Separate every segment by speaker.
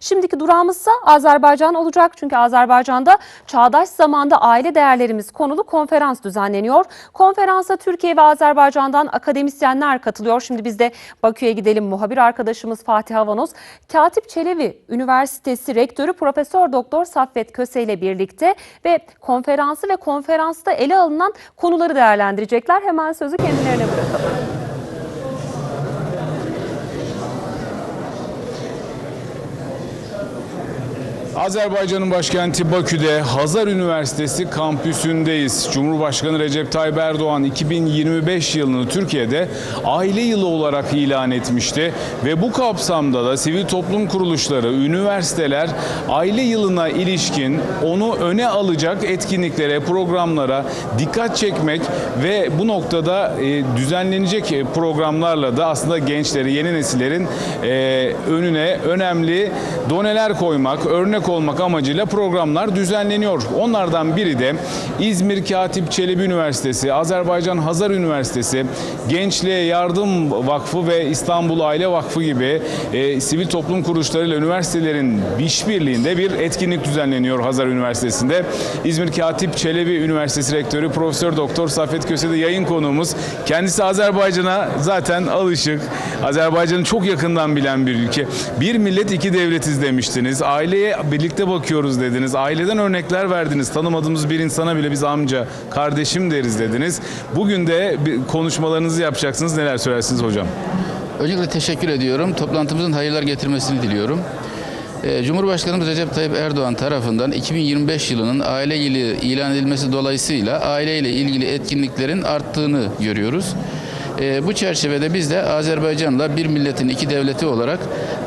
Speaker 1: Şimdiki durağımızsa Azerbaycan olacak. Çünkü Azerbaycan'da çağdaş zamanda aile değerlerimiz konulu konferans düzenleniyor. Konferansa Türkiye ve Azerbaycan'dan akademisyenler katılıyor. Şimdi biz de Bakü'ye gidelim. Muhabir arkadaşımız Fatih Havanoz, Katip Çelebi Üniversitesi Rektörü Profesör Doktor Saffet Köse ile birlikte ve konferansı ve konferansta ele alınan konuları değerlendirecekler. Hemen sözü kendilerine bırakalım.
Speaker 2: Azerbaycan'ın başkenti Bakü'de Hazar Üniversitesi kampüsündeyiz. Cumhurbaşkanı Recep Tayyip Erdoğan 2025 yılını Türkiye'de aile yılı olarak ilan etmişti ve bu kapsamda da sivil toplum kuruluşları, üniversiteler aile yılına ilişkin onu öne alacak etkinliklere, programlara dikkat çekmek ve bu noktada e, düzenlenecek programlarla da aslında gençleri, yeni nesillerin e, önüne önemli doneler koymak, örnek olmak amacıyla programlar düzenleniyor. Onlardan biri de İzmir Katip Çelebi Üniversitesi, Azerbaycan Hazar Üniversitesi, Gençliğe Yardım Vakfı ve İstanbul Aile Vakfı gibi e, sivil toplum kuruluşlarıyla üniversitelerin işbirliğinde bir etkinlik düzenleniyor Hazar Üniversitesi'nde. İzmir Katip Çelebi Üniversitesi Rektörü Profesör Doktor Safet Köse de yayın konuğumuz. Kendisi Azerbaycan'a zaten alışık. Azerbaycan'ı çok yakından bilen bir ülke. Bir millet iki devletiz demiştiniz. Aileye birlikte bakıyoruz dediniz. Aileden örnekler verdiniz. Tanımadığımız bir insana bile biz amca, kardeşim deriz dediniz. Bugün de konuşmalarınızı yapacaksınız. Neler söylersiniz hocam?
Speaker 3: Öncelikle teşekkür ediyorum. Toplantımızın hayırlar getirmesini diliyorum. Ee, Cumhurbaşkanımız Recep Tayyip Erdoğan tarafından 2025 yılının aile yılı ilan edilmesi dolayısıyla aileyle ilgili etkinliklerin arttığını görüyoruz. Ee, Bu çerçevede biz de Azerbaycan'la bir milletin iki devleti olarak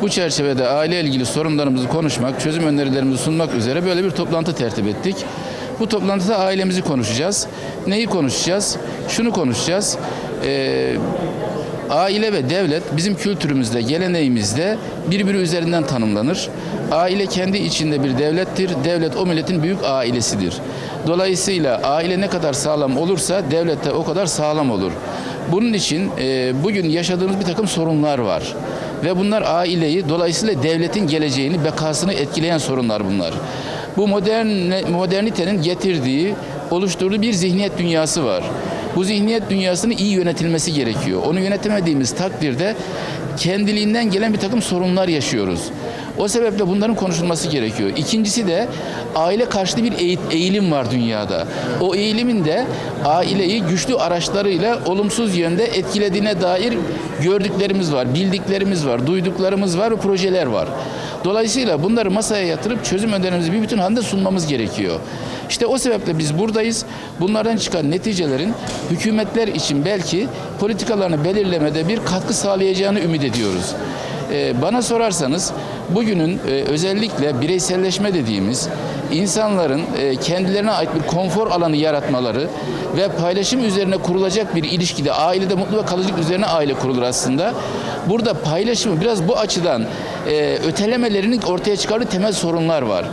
Speaker 3: bu çerçevede aile ilgili sorunlarımızı konuşmak, çözüm önerilerimizi sunmak üzere böyle bir toplantı tertip ettik. Bu toplantıda ailemizi konuşacağız. Neyi konuşacağız? Şunu konuşacağız. Ee, Aile ve devlet bizim kültürümüzde, geleneğimizde birbiri üzerinden tanımlanır. Aile kendi içinde bir devlettir. Devlet o milletin büyük ailesidir. Dolayısıyla aile ne kadar sağlam olursa devlet de o kadar sağlam olur. Bunun için e, bugün yaşadığımız bir takım sorunlar var. Ve bunlar aileyi, dolayısıyla devletin geleceğini, bekasını etkileyen sorunlar bunlar. Bu modern modernitenin getirdiği, oluşturduğu bir zihniyet dünyası var. Bu zihniyet dünyasının iyi yönetilmesi gerekiyor. Onu yönetemediğimiz takdirde kendiliğinden gelen bir takım sorunlar yaşıyoruz. O sebeple bunların konuşulması gerekiyor. İkincisi de aile karşıtı bir eğ- eğilim var dünyada. O eğilimin de aileyi güçlü araçlarıyla olumsuz yönde etkilediğine dair gördüklerimiz var, bildiklerimiz var, duyduklarımız var, projeler var. Dolayısıyla bunları masaya yatırıp çözüm önerimizi bir bütün halinde sunmamız gerekiyor. İşte o sebeple biz buradayız. Bunlardan çıkan neticelerin hükümetler için belki politikalarını belirlemede bir katkı sağlayacağını ümit ediyoruz. Ee, bana sorarsanız bugünün e, özellikle bireyselleşme dediğimiz insanların e, kendilerine ait bir konfor alanı yaratmaları ve paylaşım üzerine kurulacak bir ilişkide ailede mutlu ve kalıcılık üzerine aile kurulur aslında. Burada paylaşımı biraz bu açıdan e, ötelemelerinin ortaya çıkardığı temel sorunlar var.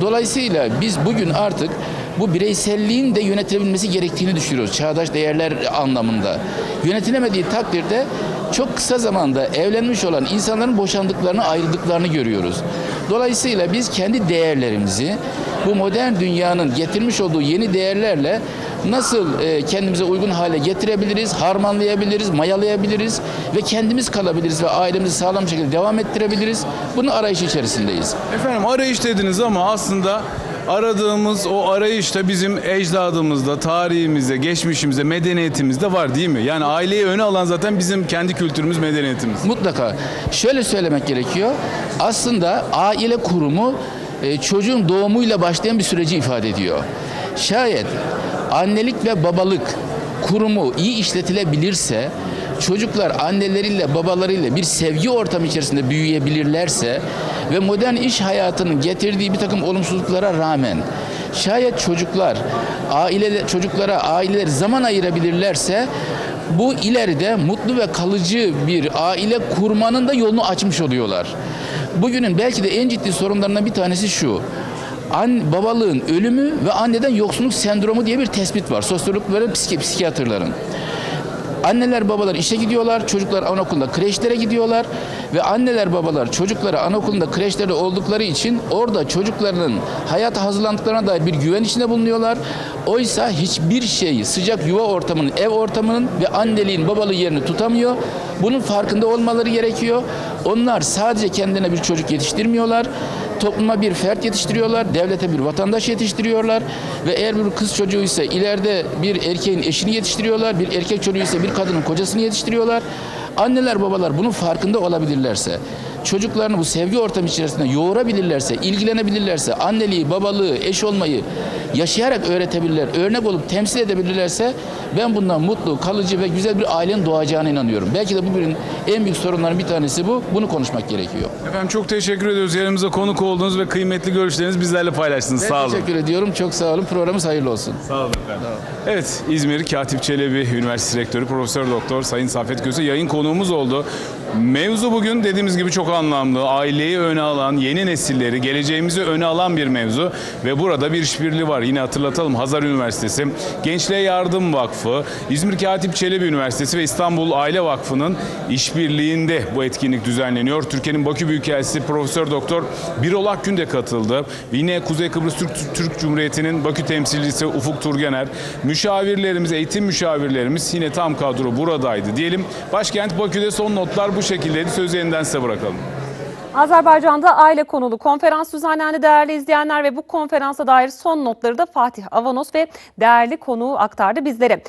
Speaker 3: Dolayısıyla biz bugün artık bu bireyselliğin de yönetilebilmesi gerektiğini düşünüyoruz çağdaş değerler anlamında. Yönetilemediği takdirde çok kısa zamanda evlenmiş olan insanların boşandıklarını, ayrıldıklarını görüyoruz. Dolayısıyla biz kendi değerlerimizi bu modern dünyanın getirmiş olduğu yeni değerlerle nasıl e, kendimize uygun hale getirebiliriz, harmanlayabiliriz, mayalayabiliriz ve kendimiz kalabiliriz ve ailemizi sağlam şekilde devam ettirebiliriz. Bunun arayışı içerisindeyiz.
Speaker 2: Efendim arayış dediniz ama aslında aradığımız o arayışta bizim ecdadımızda, tarihimizde, geçmişimizde, medeniyetimizde var değil mi? Yani aileyi öne alan zaten bizim kendi kültürümüz, medeniyetimiz.
Speaker 3: Mutlaka. Şöyle söylemek gerekiyor. Aslında aile kurumu e, çocuğun doğumuyla başlayan bir süreci ifade ediyor. Şayet annelik ve babalık kurumu iyi işletilebilirse çocuklar anneleriyle babalarıyla bir sevgi ortamı içerisinde büyüyebilirlerse ve modern iş hayatının getirdiği bir takım olumsuzluklara rağmen şayet çocuklar aile çocuklara aileler zaman ayırabilirlerse bu ileride mutlu ve kalıcı bir aile kurmanın da yolunu açmış oluyorlar. Bugünün belki de en ciddi sorunlarından bir tanesi şu. An, babalığın ölümü ve anneden yoksunluk sendromu diye bir tespit var. Sosyologların, psiki, psikiyatrların. Anneler babalar işe gidiyorlar, çocuklar anaokulunda kreşlere gidiyorlar ve anneler babalar çocukları anaokulunda kreşlerde oldukları için orada çocuklarının hayata hazırlandıklarına dair bir güven içinde bulunuyorlar. Oysa hiçbir şey sıcak yuva ortamının, ev ortamının ve anneliğin babalığı yerini tutamıyor. Bunun farkında olmaları gerekiyor. Onlar sadece kendine bir çocuk yetiştirmiyorlar. Topluma bir fert yetiştiriyorlar, devlete bir vatandaş yetiştiriyorlar ve eğer bir kız çocuğu ise ileride bir erkeğin eşini yetiştiriyorlar, bir erkek çocuğu ise bir kadının kocasını yetiştiriyorlar. Anneler babalar bunun farkında olabilirlerse, çocuklarını bu sevgi ortamı içerisinde yoğurabilirlerse, ilgilenebilirlerse, anneliği, babalığı, eş olmayı yaşayarak öğretebilirler, örnek olup temsil edebilirlerse ben bundan mutlu, kalıcı ve güzel bir ailenin doğacağına inanıyorum. Belki de bugünün en büyük sorunların bir tanesi bu. Bunu konuşmak gerekiyor.
Speaker 2: Efendim çok teşekkür ediyoruz. Yanımıza konuk oldunuz ve kıymetli görüşlerinizi bizlerle paylaştınız.
Speaker 3: Ben
Speaker 2: Sağ olun.
Speaker 3: teşekkür ediyorum. Çok sağ olun. Programımız hayırlı olsun.
Speaker 2: Sağ olun efendim. Evet, İzmir Katip Çelebi Üniversitesi Rektörü Profesör Doktor Sayın Safet Köse yayın konuğumuz oldu. Mevzu bugün dediğimiz gibi çok anlamlı. Aileyi öne alan, yeni nesilleri, geleceğimizi öne alan bir mevzu ve burada bir işbirliği var. Yine hatırlatalım Hazar Üniversitesi, Gençliğe Yardım Vakfı, İzmir Katip Çelebi Üniversitesi ve İstanbul Aile Vakfı'nın işbirliğinde bu etkinlik düzenleniyor. Türkiye'nin Bakü Büyükelçisi Profesör Doktor Birol Akgün de katıldı. Yine Kuzey Kıbrıs Türk, Türk Cumhuriyeti'nin Bakü temsilcisi Ufuk Turgener, müşavirlerimiz, eğitim müşavirlerimiz yine tam kadro buradaydı diyelim. Başkent Bakü'de son notlar bu şekildeydi. Sözü yeniden size bırakalım.
Speaker 1: Azerbaycan'da aile konulu konferans düzenlendi değerli izleyenler ve bu konferansa dair son notları da Fatih Avanos ve değerli konuğu aktardı bizlere.